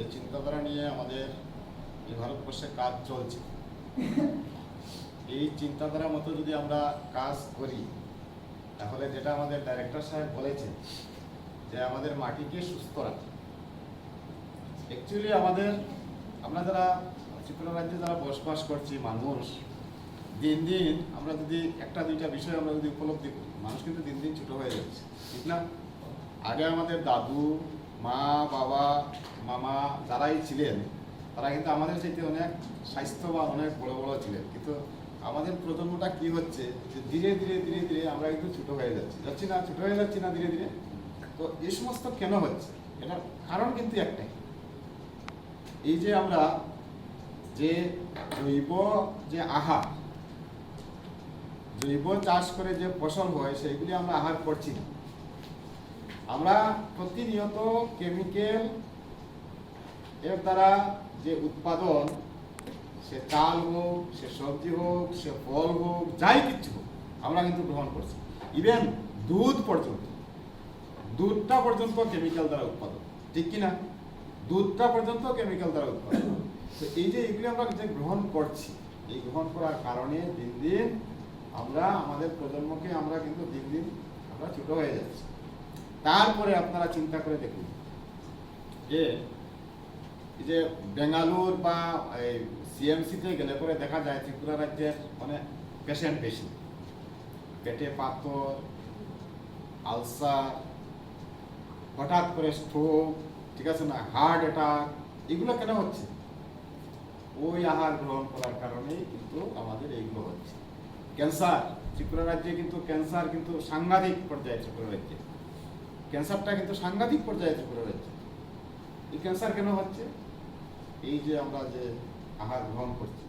যে চিন্তাধারা নিয়ে আমাদের এই ভারতবর্ষে কাজ চলছে, এই চিন্তাধারা মতো যদি আমরা কাজ করি, তাহলে যেটা আমাদের ডাইরেক্টর সাহেব বলেছেন যে আমাদের মাটিকে সুস্থ রাখে অ্যাকচুয়ালি আমাদের, আমরা যারা ত্রিপুরা রাজ্যে যারা বসবাস করছি, মানুষ, দিন দিন আমরা যদি একটা দুইটা বিষয় আমরা যদি উপলব্ধি করি, মানুষ কিন্তু দিন দিন ছোট হয়ে যাচ্ছে, ঠিক না? আগে আমাদের দাদু মা, বাবা, মামা যারাই ছিলেন, তারা কিন্তু আমাদের চাইতে অনেক স্বাস্থ্যবান, অনেক বড় বড় ছিলেন। কিন্তু আমাদের প্রজন্মটা কি হচ্ছে যে ধীরে ধীরে ধীরে ধীরে আমরা কিন্তু ছোট হয়ে যাচ্ছি। যাচ্ছি না, ছোট হয়ে যাচ্ছি না ধীরে ধীরে? তো এই সমস্ত কেন হচ্ছে? এটার কারণ কিন্তু একটাই। এই যে আমরা যে জৈব যে আহার, জৈব চাষ করে যে ফসল হয়, সেইগুলি আমরা আহার করছি না। আমরা প্রতিনিয়ত কেমিক্যাল এর দ্বারা যে উৎপাদন, সে চাল হোক, সে সবজি হোক, সে ফল হোক, যাই কিছু হোক, আমরা কিন্তু গ্রহণ করছি। ইভেন দুধ পর্যন্ত, দুধটা পর্যন্ত কেমিক্যাল দ্বারা উৎপাদন, ঠিক কি না দুধটা পর্যন্ত কেমিক্যাল দ্বারা উৎপাদন। তো এই যে এগুলি আমরা যে গ্রহণ করছি, এই গ্রহণ করার কারণে দিন দিন আমরা, আমাদের প্রজন্মকে আমরা কিন্তু দিন দিন আমরা ছোট হয়ে যাচ্ছি। তারপরে আপনারা চিন্তা করে দেখুন। যে যে বেঙ্গালুর বা এই সিএমসিতে গেলে পরে দেখা যায় ত্রিপুরা রাজ্যের মানে পেশেন্ট বেশি। পেটে পাথর, আলসার, হঠাৎ করে স্ট্রোক ঠিক আছে না? হার্ট অ্যাটাক এগুলো কেন হচ্ছে? ওই আহার গ্রহণ করার কারণেই কিন্তু আমাদের এইগুলো হচ্ছে। ক্যান্সার, ত্রিপুরা রাজ্যে কিন্তু ক্যান্সার কিন্তু সাংঘাতিক পর্যায়ে ত্রিপুরা রাজ্যে। ক্যান্সারটা কিন্তু সাংঘাতিক পর্যায়ে ত্রিপুরা রয়েছে। এই ক্যান্সার কেন হচ্ছে? এই যে আমরা যে আহার গ্রহণ করছি